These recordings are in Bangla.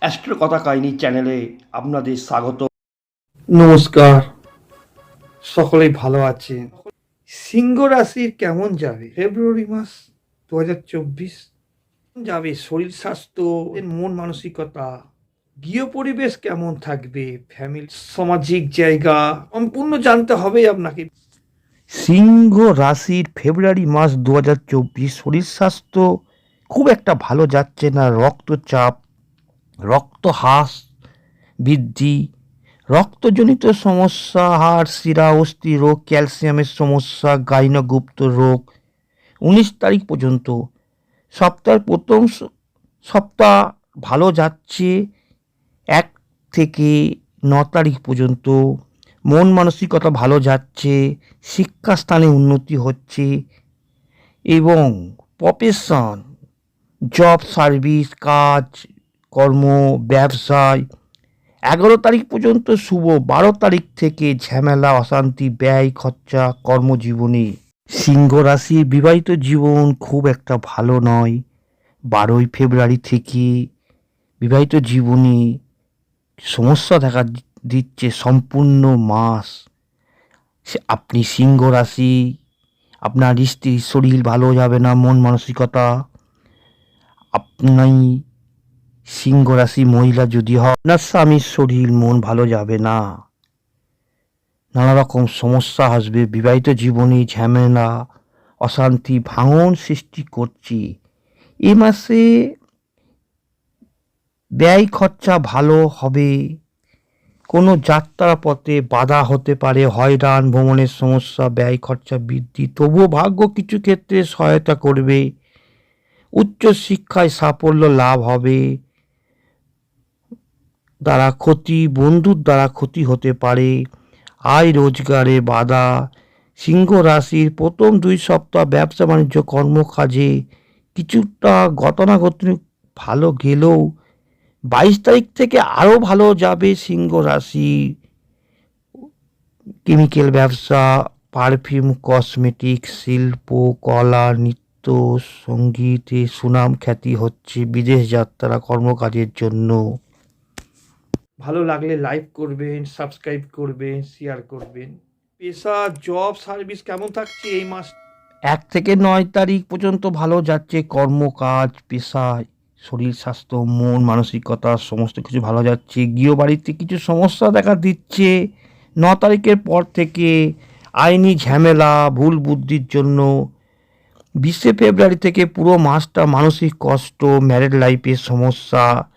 অ্যাস্ট্রো কথা কাহিনী চ্যানেলে আপনাদের স্বাগত। নমস্কার। সকলেই ভালো আছেন। সিংহ রাশির কেমন যাবে? ফেব্রুয়ারি মাস দু হাজার চব্বিশ। যাবে? শরীর স্বাস্থ্য মন মানসিকতা, গৃহ পরিবেশ কেমন থাকবে? ফ্যামিলি সামাজিক জায়গা, সম্পূর্ণ জানতে হবে আপনাকে। সিংহ রাশির ফেব্রুয়ারি মাস দু হাজার চব্বিশ শরীর স্বাস্থ্য খুব একটা ভালো যাচ্ছে না, রক্তচাপ রক্ত হ্রাস বৃদ্ধি, রক্তজনিত সমস্যা, হাড় শিরা, অস্থি রোগ, ক্যালসিয়ামের সমস্যা, গাইনগুপ্ত রোগ। উনিশ তারিখ পর্যন্ত সপ্তাহের প্রথম সপ্তাহ ভালো যাচ্ছে। এক থেকে ন তারিখ পর্যন্ত মন মানসিকতা ভালো যাচ্ছে, শিক্ষাস্থানে উন্নতি হচ্ছে এবং প্রফেশন জব সার্ভিস কাজ, কর্ম, ব্যবসায় এগারো তারিখ পর্যন্ত শুভ, বারো তারিখ থেকে ঝামেলা, অশান্তি, ব্যয়, খরচা, কর্মজীবনে সিংহ রাশির বিবাহিত জীবন খুব একটা ভালো নয়। বারোই ফেব্রুয়ারি থেকে বিবাহিত জীবনে সমস্যা দেখা দিচ্ছে সম্পূর্ণ মাস। আপনি সিংহ রাশি, আপনার স্ত্রীর শরীর ভালো যাবে না, মন মানসিকতা। আপনি সিংহ রাশি মহিলা যদি হয় আপনার স্বামীর শরীর, মন ভালো যাবে না। নানা রকম সমস্যা আসবে, বিবাহিত জীবনে ঝামেলা, অশান্তি, ভাঙন সৃষ্টি করছে। এ মাসে ব্যয় খরচা ভালো হবে। কোনো যাত্রা পথে বাধা হতে পারে, হয়রান, ভ্রমণের সমস্যা, ব্যয় খরচা বৃদ্ধি, তবুও ভাগ্য কিছু ক্ষেত্রে সহায়তা করবে। উচ্চ শিক্ষায় সাফল্য লাভ হবে, দ্বারা ক্ষতি, বন্ধুর দ্বারা ক্ষতি হতে পারে। আয় রোজগারে বাধা, সিংহ রাশির প্রথম দুই সপ্তাহ ব্যবসা বাণিজ্য কর্মকাজে কিছুটা গতানুগতিক ভালো গেলেও বাইশ তারিখ থেকে আরও ভালো যাবে সিংহ রাশি। কেমিক্যাল ব্যবসা, পারফিউম কসমেটিক শিল্প, কলা, নৃত্য, সঙ্গীতে সুনাম খ্যাতি হচ্ছে বিদেশ যাত্রা কর্মকাজের জন্য। ভালো লাগলে লাইক করবেন, সাবস্ক্রাইব করবেন, শেয়ার করবেন। পেশা, জব, সার্ভিস কেমন থাকছে এই মাস? এক থেকে নয় তারিখ পর্যন্ত ভালো যাচ্ছে কর্মকাজ পেশায় শরীর, স্বাস্থ্য, মন, মানসিকতা, সমস্ত কিছু ভালো যাচ্ছে। গৃহবাড়িতে কিছু সমস্যা দেখা দিচ্ছে। ন তারিখের পর থেকে আইনি ঝামেলা, ভুল বুদ্ধির জন্য। বিশে ফেব্রুয়ারি থেকে পুরো মাসটা মানসিক কষ্ট ম্যারেড লাইফের সমস্যা।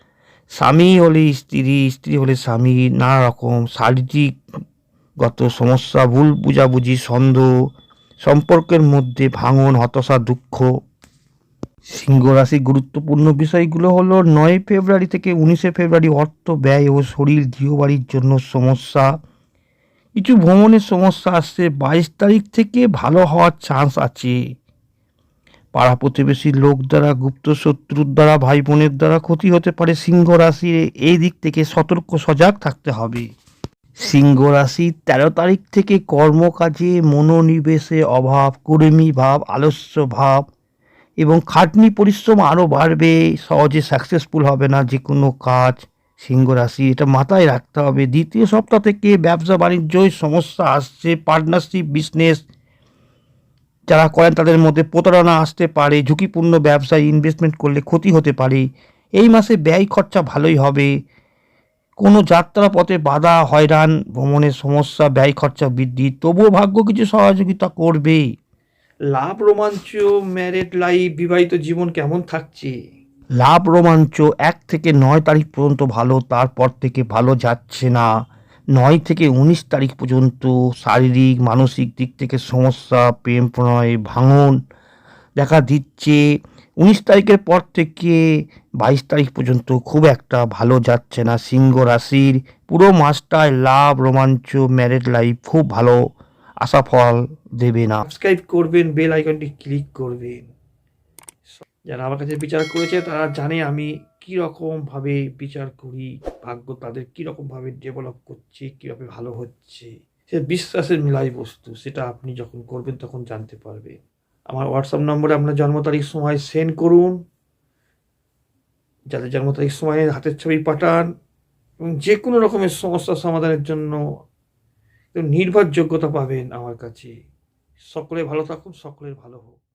স্বামী হলে স্ত্রী স্ত্রী হলে স্বামী, নানা রকম শারীরিকগত সমস্যা, ভুল বুঝাবুঝি, সন্দেহ, সম্পর্কের মধ্যে ভাঙন, হতাশা, দুঃখ। সিংহ রাশির গুরুত্বপূর্ণ বিষয়গুলো হলো নয় ফেব্রুয়ারি থেকে উনিশে ফেব্রুয়ারি অর্থ ব্যয় ও শরীর গৃহবাড়ির জন্য সমস্যা। কিছু ভ্রমণের সমস্যা আসছে, বাইশ তারিখ থেকে ভালো হওয়ার চান্স আছে। পাড়া প্রতিবেশীর লোক দ্বারা, গুপ্ত শত্রুর দ্বারা, ভাই বোনের দ্বারা ক্ষতি হতে পারে সিংহ রাশির এই দিক থেকে সতর্ক, সজাগ থাকতে হবে। সিংহ রাশি তেরো তারিখ থেকে কর্মকাজে মনোনিবেশে অভাব, কর্মী ভাব, আলস্য ভাব এবং খাটনি পরিশ্রম আরও বাড়বে, সহজে সাকসেসফুল হবে না যে কোনো কাজ, সিংহ রাশি, এটা মাথায় রাখতে হবে। দ্বিতীয় সপ্তাহ থেকে ব্যবসা, বাণিজ্যই সমস্যা আসছে পার্টনারশিপ বিজনেস যারা করেন তাদের মধ্যে প্রতারণা আসতে পারে, ঝুঁকিপূর্ণ ব্যবসায় ইনভেস্টমেন্ট করলে ক্ষতি হতে পারে। এই মাসে ব্যয় খরচা ভালোই হবে। কোনো যাত্রা পথে বাধা, হয়রান, ভ্রমণের সমস্যা, ব্যয় খরচা বৃদ্ধি, তবুও ভাগ্য কিছু সহযোগিতা করবে লাভ রোমাঞ্চ ম্যারেড লাইফ বিবাহিত জীবন কেমন থাকছে? লাভ রোমাঞ্চ এক থেকে নয় তারিখ পর্যন্ত ভালো, তারপর থেকে ভালো যাচ্ছে না। নয় থেকে উনিশ তারিখ পর্যন্ত শারীরিক, মানসিক দিক থেকে সমস্যা, প্রেম প্রণয়, ভাঙন দেখা দিচ্ছে। উনিশ তারিখের পর থেকে বাইশ তারিখ পর্যন্ত খুব একটা ভালো যাচ্ছে না। সিংহ রাশির পুরো মাসটায় লাভ রোমাঞ্চ ম্যারেড লাইফ খুব ভালো। আশা ফল দেবে না। সাবস্ক্রাইব করবেন বেল আইকনটি ক্লিক করবেন। যারা আমার কাছে বিচার করেছে, তারা জানে আমি কীরকমভাবে বিচার করি, ভাগ্য তাদের কীরকমভাবে ডেভেলপ করছে, কীভাবে ভালো হচ্ছে। সে বিশ্বাসের মিলাই বস্তু, সেটা আপনি যখন করবেন তখন জানতে পারবে আমার হোয়াটসঅ্যাপ নম্বরে আপনার জন্ম তারিখ, সময় সেন্ড করুন। যাদের জন্ম তারিখ, সময়ে হাতের ছবি পাঠান এবং যে কোনো রকমের সমস্যা সমাধানের জন্য নির্ভরযোগ্যতা পাবেন আমার কাছে। সকলে ভালো থাকুন সকলের ভালো হোক।